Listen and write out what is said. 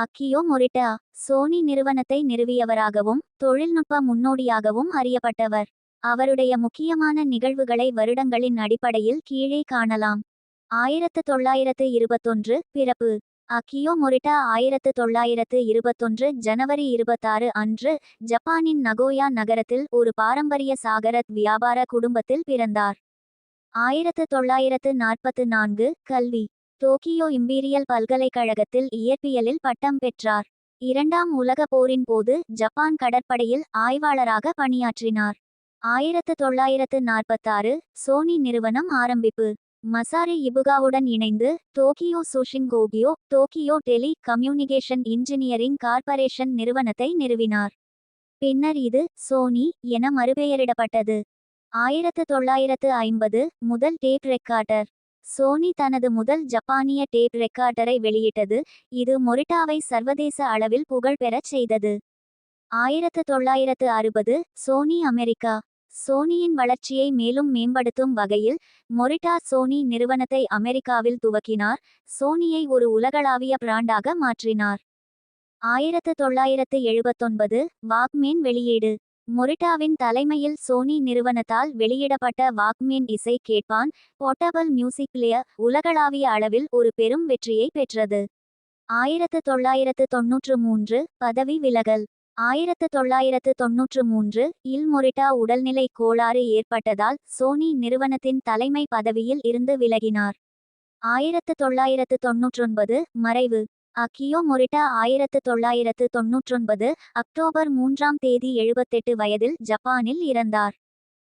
அக்கியோ Morita Sony நிறுவனத்தை நிறுவியவராகவும் தொழில்நுட்ப முன்னோடியாகவும் அறியப்பட்டவர். அவருடைய முக்கியமான நிகழ்வுகளை வருடங்களின் அடிப்படையில் கீழே காணலாம். ஆயிரத்து தொள்ளாயிரத்து இருபத்தொன்று பிறப்பு. அக்கியோ மொரிட்டா ஆயிரத்து தொள்ளாயிரத்து இருபத்தொன்று ஜனவரி இருபத்தாறு அன்று ஜப்பானின் நகோயா நகரத்தில் ஒரு பாரம்பரிய சாகரத் வியாபார குடும்பத்தில் பிறந்தார். ஆயிரத்து தொள்ளாயிரத்து நாற்பத்து நான்கு கல்வி. டோக்கியோ இம்பீரியல் பல்கலைக்கழகத்தில் இயற்பியலில் பட்டம் பெற்றார். இரண்டாம் உலகப் போரின் போது ஜப்பான் கடற்படையில் ஆய்வாளராக பணியாற்றினார். ஆயிரத்து தொள்ளாயிரத்து நாற்பத்தாறு சோனி நிறுவனம் ஆரம்பிப்பு. மசாரி இபுகாவுடன் இணைந்து Tokyo Tsushin Kogyo Tokyo Telecommunication Engineering Corporation நிறுவனத்தை நிறுவினார். பின்னர் இது சோனி என மறுபெயரிடப்பட்டது. ஆயிரத்து தொள்ளாயிரத்து ஐம்பது முதல் டேப் ரெக்கார்டர். சோனி தனது முதல் ஜப்பானிய டேப் ரெக்கார்டரை வெளியிட்டது. இது மொரிட்டாவை சர்வதேச அளவில் புகழ்பெறச் செய்தது. ஆயிரத்து தொள்ளாயிரத்து அறுபது சோனி அமெரிக்கா. சோனியின் வளர்ச்சியை மேலும் மேம்படுத்தும் வகையில் மொரிட்டா சோனி நிறுவனத்தை அமெரிக்காவில் துவக்கினார். சோனியை ஒரு உலகளாவிய பிராண்டாக மாற்றினார். ஆயிரத்து தொள்ளாயிரத்து எழுபத்தொன்பது வாக்மேன் வெளியீடு. மொரிட்டாவின் தலைமையில் சோனி நிறுவனத்தால் வெளியிடப்பட்ட வாக்மேன் இசை கேட்பான் போர்ட்டபிள் மியூசிக் பிளேயர் உலகளாவிய அளவில் ஒரு பெரும் வெற்றியை பெற்றது. ஆயிரத்து தொள்ளாயிரத்து தொன்னூற்று மூன்று பதவி விலகல். ஆயிரத்து தொள்ளாயிரத்து தொன்னூற்று மூன்று இல் மொரிட்டா உடல்நிலை கோளாறு ஏற்பட்டதால் சோனி நிறுவனத்தின் தலைமை பதவியில் இருந்து விலகினார். ஆயிரத்து தொள்ளாயிரத்து தொன்னூற்றொன்பது மறைவு. அக்கியோ மொரிட்டா ஆயிரத்து தொள்ளாயிரத்து தொன்னூற்றொன்பது அக்டோபர் மூன்றாம் தேதி எழுபத்தெட்டு வயதில் ஜப்பானில் இறந்தார்.